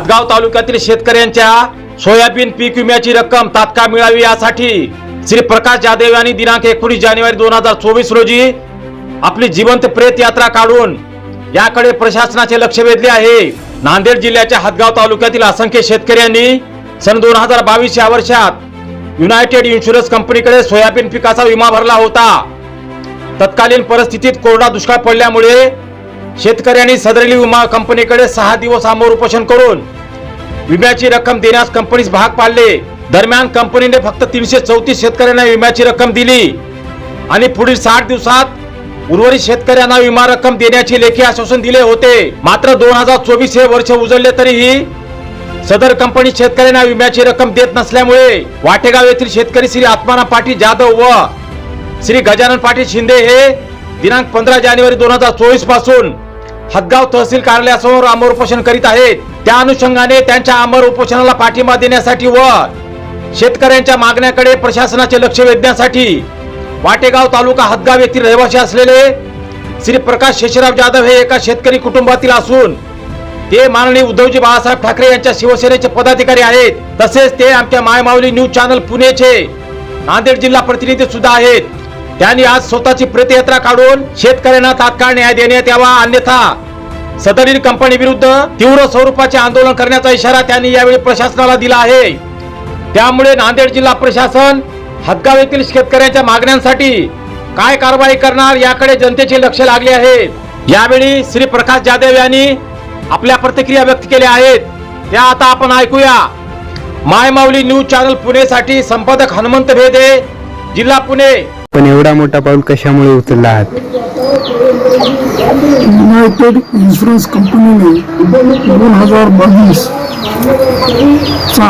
हातगाव तालुक्यातील शेतकऱ्यांच्या सोयाबीन पीक विम्याची रक्कम तात्काळ मिळावी यासाठी श्री प्रकाश जाधव यांनी दिनांक एकोणीस जानेवारी दोन हजार चोवीस रोजी आपली जिवंत प्रेत यात्रा काढून याकडे प्रशासनाचे लक्ष वेधले आहे. नांदेड जिल्ह्याच्या हातगाव तालुक्यातील असंख्य शेतकऱ्यांनी सन दोन हजार बावीस या वर्षात युनायटेड इन्शुरन्स कंपनीकडे सोयाबीन पिकाचा विमा भरला होता. तत्कालीन परिस्थितीत कोरडा दुष्काळ पडल्यामुळे शेतकऱ्यांनी सदरेली विमा कंपनीकडे सहा दिवस आमोर उपोषण करून विम्याची रक्कम देण्यास कंपनीस भाग पाडले. दरम्यान कंपनीने फक्त तीनशे चौतीस शेतकऱ्यांना विम्याची रक्कम दिली. आणि पुढील साठ दिवसात उर्वरित शेतकऱ्यांना विमा रक्कम देण्याचे लेखी आश्वासन दिले होते. मात्र दोन हजार चोवीस हे वर्ष उजळले तरीही सदर कंपनी शेतकऱ्यांना विम्याची रक्कम देत नसल्यामुळे वाटेगाव येथील शेतकरी श्री आत्माराम पाटील जाधव व श्री गजानन पाटील शिंदे हे दिनांक पंधरा जानेवारी दोन हजार चोवीसपासून हदगाव तहसील कार्यालयासमोर आमर उपोषण करीत आहेत त्या अनुषंगाने त्यांच्या आमर उपोषणाला पाठिंबा देण्यासाठी व शेतकऱ्यांच्या मागण्याकडे प्रशासनाचे लक्ष वेधण्यासाठी वाटेगाव तालुका हदगाव येथील रहिवासी असलेले श्री प्रकाश शेषराव जाधव हे एका शेतकरी कुटुंबातील असून ते माननीय उद्धवजी बाळासाहेब ठाकरे यांच्या शिवसेनेचे पदाधिकारी आहेत. तसेच ते आमच्या मायमाऊली न्यूज चॅनल पुणेचे नांदेड जिल्हा प्रतिनिधी सुद्धा आहेत. त्यांनी आज स्वतःची प्रतियात्रा काढून शेतकऱ्यांना तात्काळ न्याय देण्यात यावा अन्यथा सदरील कंपनी विरुद्ध तीव्र स्वरूपाचे आंदोलन करण्याचा इशारा त्यांनी यावेळी प्रशासनाला दिला आहे. त्यामुळे नांदेड जिल्हा प्रशासन हदगाव येथील शेतकऱ्यांच्या मागण्यांसाठी काय कारवाई करणार याकडे जनतेचे लक्ष लागले आहे. यावेळी श्री प्रकाश जाधव यांनी आपल्या प्रतिक्रिया व्यक्त केल्या आहेत. त्या आता आपण ऐकूया. मायमाऊली न्यूज चॅनल पुणेसाठी संपादक हनुमंत भेदे जिल्हा पुणे. पण एवढा मोठा पाऊल कशामुळे उचलला आहात? युनायटेड इन्शुरन्स कंपनीने दोन हजार बावीस चा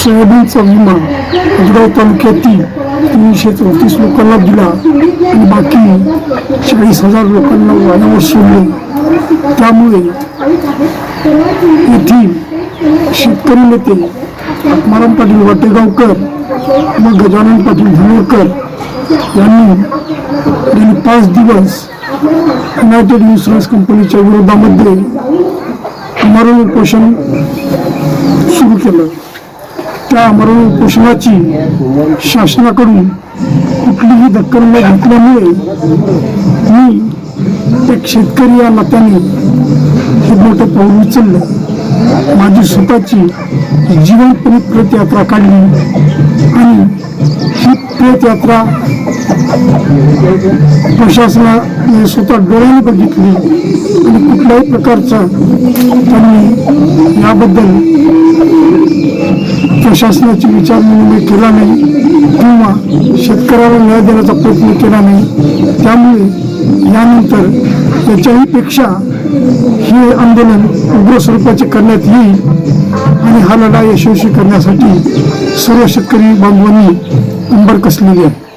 सोयाबीनचा विमा हदगाव तालुक्यातील तीनशे चौतीस लोकांना दिला आणि बाकी चाळीस हजार लोकांना वाऱ्यावर सोडले त्यामुळे येथील शेतकरी नेते आत्माराम पाटील वाटेगावकर व गजानन पाटील धनवरकर यांनी गेली पाच दिवस युनायटेड इन्शुरन्स कंपनीच्या विरोधामध्ये अमरण उपोषण सुरू केलं. त्या अमरण उपोषणाची शासनाकडून कुठलीही दक्कल न घेतल्यामुळे मी एक शेतकरी या नात्याने हे मोठं पाऊल उचललं. माझी स्वतःची जीवनपणी प्रेतयात्रा काढली. आणि ही प्रेतयात्रा प्रशासनाने स्वतः डोळ्याने बघितली. आणि कुठल्याही प्रकारचा त्यांनी याबद्दल प्रशासनाची विचारविनिमय केला नाही किंवा शेतकऱ्याला न्याय देण्याचा प्रयत्न केला नाही. त्यामुळे यानंतर त्याच्याही पेक्षा हे आंदोलन उग्र स्वरूपाचे करण्यात येईल आणि हा लढा यशस्वी करण्यासाठी सर्व शेतकरी बांधवांनी कंबर कसलेली आहे.